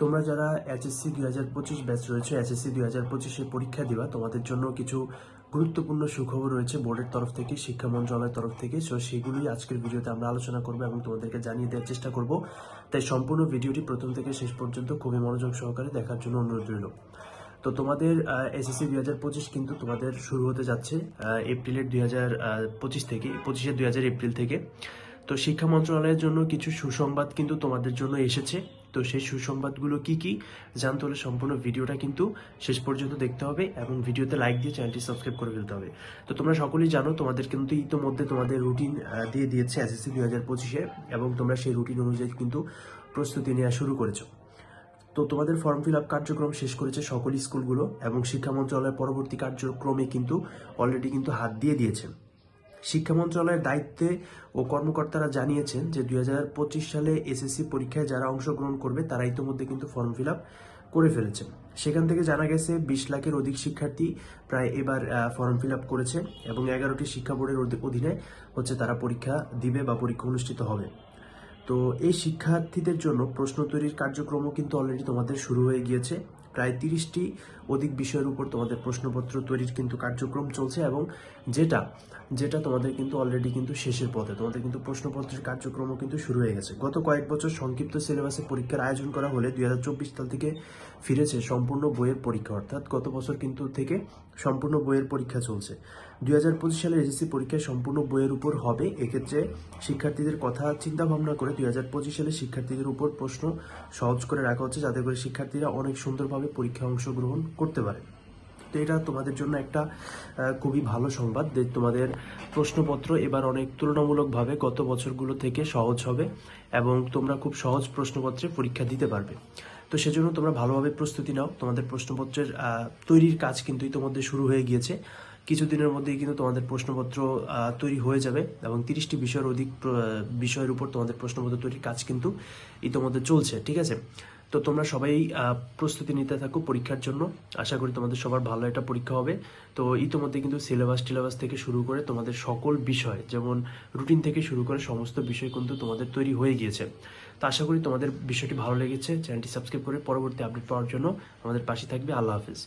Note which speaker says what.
Speaker 1: তোমরা যারা এইচএসসি দুই হাজার পঁচিশ ব্যাচ রয়েছে এইচএসসি দুই হাজার পঁচিশে পরীক্ষা দিবা, তোমাদের জন্য কিছু গুরুত্বপূর্ণ সুখবর রয়েছে বোর্ডের তরফ থেকে, শিক্ষা মন্ত্রণালয়ের তরফ থেকে। সো সেগুলি আজকের ভিডিওতে আমরা আলোচনা করব এবং তোমাদেরকে জানিয়ে দেওয়ার চেষ্টা করব। তাই সম্পূর্ণ ভিডিওটি প্রথম থেকে শেষ পর্যন্ত খুবই মনোযোগ সহকারে দেখার জন্য অনুরোধ রইল। তো তোমাদের এসএসসি দুই হাজার পঁচিশ কিন্তু তোমাদের শুরু হতে যাচ্ছে এপ্রিলের দুই হাজার পঁচিশ থেকে, পঁচিশে দুই হাজার এপ্রিল থেকে। তো শিক্ষা মন্ত্রণালয়ের জন্য কিছু সুসংবাদ কিন্তু তোমাদের জন্য এসেছে। তো সেই সুসংবাদগুলো কি কি, জানতে হলে সম্পূর্ণ ভিডিওটা কিন্তু শেষ পর্যন্ত দেখতে হবে এবং ভিডিওতে লাইক দিয়ে চ্যানেলটি সাবস্ক্রাইব করে ফেলতে হবে। তো তোমরা সকলেই জানো তোমাদের কিন্তু ইতোমধ্যে তোমাদের রুটিন দিয়ে দিয়েছে এসএসসি দুই হাজার পঁচিশে এবং তোমরা সেই রুটিন অনুযায়ী কিন্তু প্রস্তুতি নেওয়া শুরু করেছ। তো তোমাদের ফর্ম ফিল আপ কার্যক্রম শেষ করেছে সকল স্কুলগুলো এবং শিক্ষা মন্ত্রণালয়ের পরবর্তী কার্যক্রমে কিন্তু অলরেডি কিন্তু হাত দিয়ে দিয়েছেন শিক্ষা মন্ত্রণালয়ের দায়িত্বে ও কর্মকর্তারা জানিয়েছেন যে দু হাজার পঁচিশ সালে এসএসসি পরীক্ষায় যারা অংশগ্রহণ করবে, তারা ইতিমধ্যে কিন্তু ফর্ম ফিল আপ করে ফেলেছে সেখান থেকে জানা গেছে, বিশ লাখের অধিক শিক্ষার্থী প্রায় এবার ফর্ম ফিল আপ করেছে এবং এগারোটি শিক্ষা বোর্ডের অধীনে হচ্ছে তারা পরীক্ষা দিবে বা পরীক্ষা অনুষ্ঠিত হবে। তো এই শিক্ষার্থীদের জন্য প্রশ্ন তৈরির কার্যক্রমও কিন্তু অলরেডি তোমাদের শুরু হয়ে গিয়েছে। প্রায় তিরিশটি অধিক বিষয়ের উপর তোমাদের প্রশ্নপত্র তৈরির কিন্তু কার্যক্রম চলছে এবং যেটা যেটা তোমাদের কিন্তু অলরেডি কিন্তু শেষের পথে। তোমাদের কিন্তু প্রশ্নপত্রের কার্যক্রমও কিন্তু শুরু হয়ে গেছে। গত কয়েক বছর সংক্ষিপ্ত সিলেবাসে পরীক্ষার আয়োজন করা হলে দুই হাজার চব্বিশ সাল থেকে ফিরেছে সম্পূর্ণ বইয়ের পরীক্ষা। অর্থাৎ গত বছর কিন্তু থেকে সম্পূর্ণ বইয়ের পরীক্ষা চলছে। দুই হাজার পঁচিশ সালে এসএসসি পরীক্ষা সম্পূর্ণ বইয়ের উপর হবে। এক্ষেত্রে শিক্ষার্থীদের কথা চিন্তা ভাবনা করে দুই হাজার পঁচিশ সালে শিক্ষার্থীদের উপর প্রশ্ন সহজ করে রাখা হচ্ছে, যাতে করে শিক্ষার্থীরা অনেক সুন্দরভাবে পরীক্ষায় অংশগ্রহণ করতে পারে। তো এটা তোমাদের জন্য একটা খুবই ভালো সংবাদ যে তোমাদের প্রশ্নপত্র এবার অনেক তুলনামূলকভাবে গত বছরগুলো থেকে সহজ হবে এবং তোমরা খুব সহজ প্রশ্নপত্রে পরীক্ষা দিতে পারবে। তো সেজন্য তোমরা ভালোভাবে প্রস্তুতি নাও। তোমাদের প্রশ্নপত্রের তৈরির কাজ কিন্তু ইতিমধ্যে শুরু হয়ে গিয়েছে। কিছুদিনের মধ্যেই কিন্তু তোমাদের প্রশ্নপত্র তৈরি হয়ে যাবে এবং তিরিশটি বিষয়ের অধিক বিষয়ের উপর তোমাদের প্রশ্নপত্র তৈরির কাজ কিন্তু ইতিমধ্যে চলছে, ঠিক আছে? তো তোমরা সবাই প্রস্তুতি নিতে থাকো পরীক্ষার জন্য। আশা করি তোমাদের সবার ভালো একটা পরীক্ষা হবে। তো ইতিমধ্যে কিন্তু সিলেবাস টিলেবাস থেকে শুরু করে তোমাদের সকল বিষয়, যেমন রুটিন থেকে শুরু করে সমস্ত বিষয় কিন্তু তোমাদের তৈরি হয়ে গিয়েছে। তো আশা করি তোমাদের বিষয়টি ভালো লেগেছে। চ্যানেলটি সাবস্ক্রাইব করে পরবর্তী আপডেট পাওয়ার জন্য আমাদের পাশে থাকবে। আল্লাহ হাফিজ।